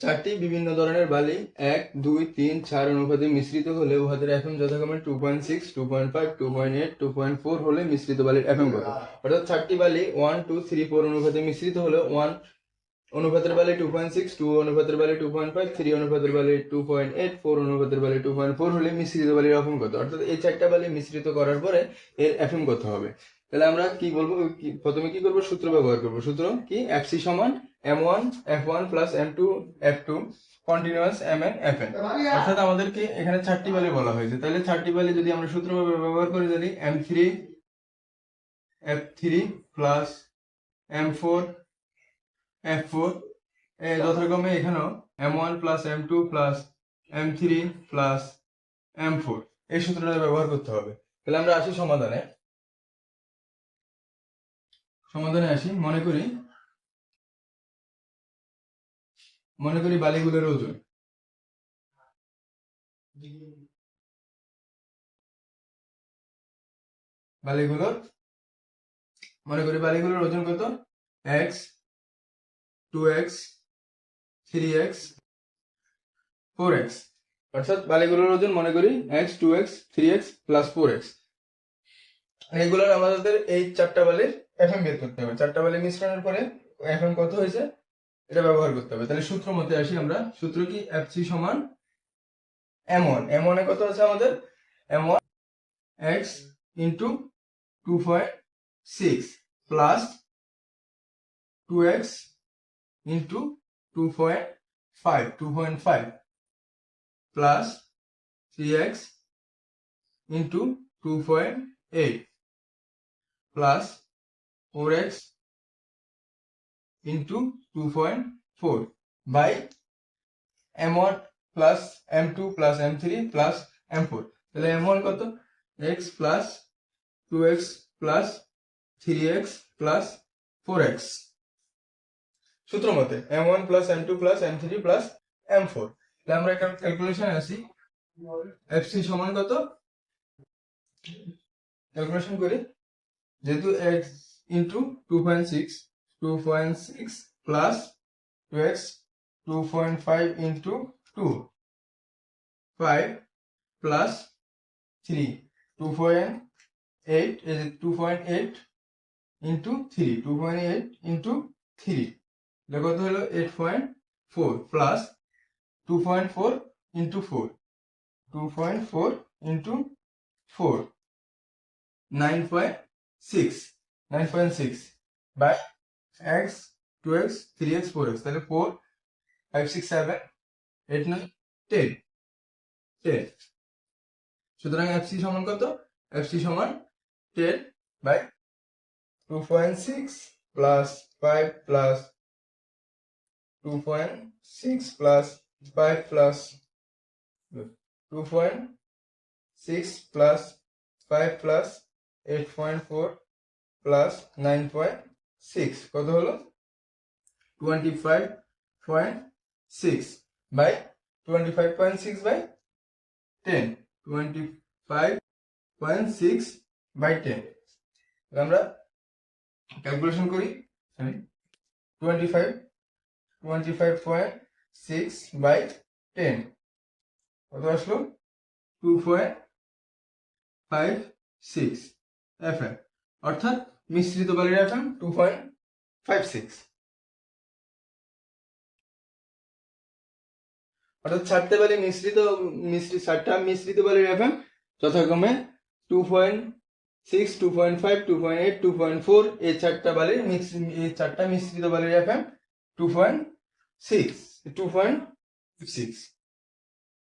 চারটি বিভিন্ন ধরনের বালি, এক, দুই, তিন, চার অনুপাতে মিশ্রিত হলে উহাদের এফএম যথাক্রমে two point six two point five two point eight two point four হলে মিশ্রিত বালির এফএম কত অর্থাৎ চারটি বালি ওয়ান টু থ্রি ফোর অনুপাতে মিশ্রিত হলে ওয়ান অনুপাতের বালি টু পয়েন্ট সিক্স টু অনুপাতের বালি টু পয়েন্ট ফাইভ থ্রি অনুপাতের বালি টু পয়েন্ট এইট ফোর অনুপাতের বালি টু পয়েন্ট ফোর হলে মিশ্রিত বালির এফএম কত অর্থাৎ এই চারটা বালি মিশ্রিত করার পরে এর এফএম কত হবে। তাহলে আমরা কি বলব প্রথমে কি করব? সূত্র ব্যবহার করব। সূত্র কি? এফ সি সমান M one F one plus M two F two continuous M N F N অর্থাৎ আমাদেরকে এখানে চারটি বালি বলা হয়েছে। তাহলে চারটি বালি যদি আমরা সূত্র ব্যবহার করে জানি M three F three plus M four F four যথাক্রমে এখানেও M one plus M two plus M three plus M four এই সূত্রটা ব্যবহার করতে হবে। তাহলে আমরা আসি সমাধানে। সমাধানে আসি। মনে করি মনে করি বালিগুলোর ওজন। বালিগুলোর, মনে করি বালিগুলোর ওজন কত? X two X three X four X অর্থাৎ বালিগুলোর ওজন মনে করি X two X three X plus four X এগুলোর আমাদের এই চারটা বালির এফএম বের করতে হবে। চারটা বালি মিশ্রণের পরে এফ এম কত হয়েছে? এটা ব্যবহার করতে হবে। তাহলে সূত্র মতে আসি আমরা। সূত্র কি? এফ সি সমান এম ওয়ান এম ওয়ানে কত আছে আমাদের? M one X into two point six plus two X into two point five two point five plus three X into two point eight plus four X into two point four by M one plus M two plus M three plus M four তাহলে M one কত? X plus two X plus three X plus four X সূত্র মতে M one plus M two plus M three plus M four তাহলে আমরা একটা calculation আসি। F C সমান কত? ক্যালকুলেশন করি। যেহেতু X into two point six two point six plus two X two point five into two five plus three two point eight two point eight into three two point eight into three এটা কত হলো eight point four plus two point four into four two point four into four nine point six nine point six by X two X three X four X তাহলে four five six seven eight nine ten ten সুতরাং F C সমান কত? F C সমান ten by two point six plus five plus two point six plus five plus two point six plus five plus eight point four plus nine point six কত হলো? Twenty five point six by twenty five point six by ten twenty five point six by ten আমরা calculation করি। Twenty five twenty five point six by ten কত আসলো? Two point five six F M অর্থাৎ মিশ্রিত বালির F M two point five six অর্থাৎ চারটে বালি মিশ্রিত মিশ্রিত চারটা মিশ্রিত বালির এফ এম যথাক্রমে two point six two point five two point eight two point four এই চারটা বালির মিক্স এই চারটা মিশ্রিত বালির F M two point six two point six